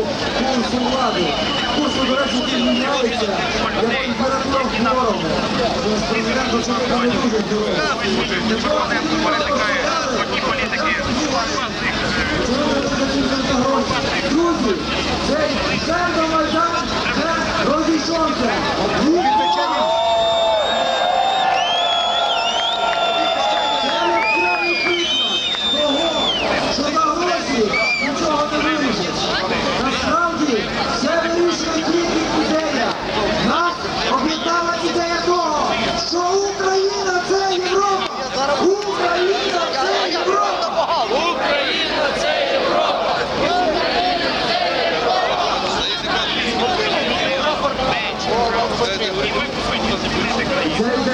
курсу влади. Курсу, до речі, який міняється, як температура в хворому. Тож президент очевидно не дуже здоровий.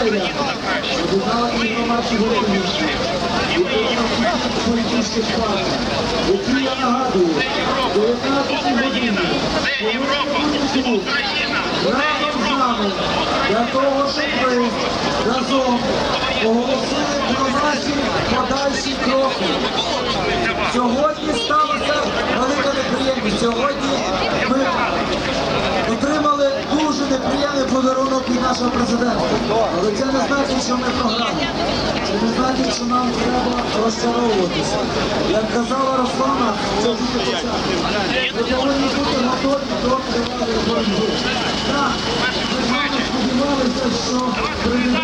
Об'єднала інформацію голови і політичних партій, які я нагадую, 19 годині Це Європа, Україна, разом з нами для того, щоб ви разом оголосили про наші подальші кроки. Сьогодні сталося велика неприємність. Сьогодні ми отримали дуже неприємний подарунок від нашого президента. Але це не значить, що ми програли. Це не значить, що нам треба розчаровуватися. Як казала Руслана, це тільки початок. Ми повинні бути готові до тривалої боротьби. Так, ми сподівалися, що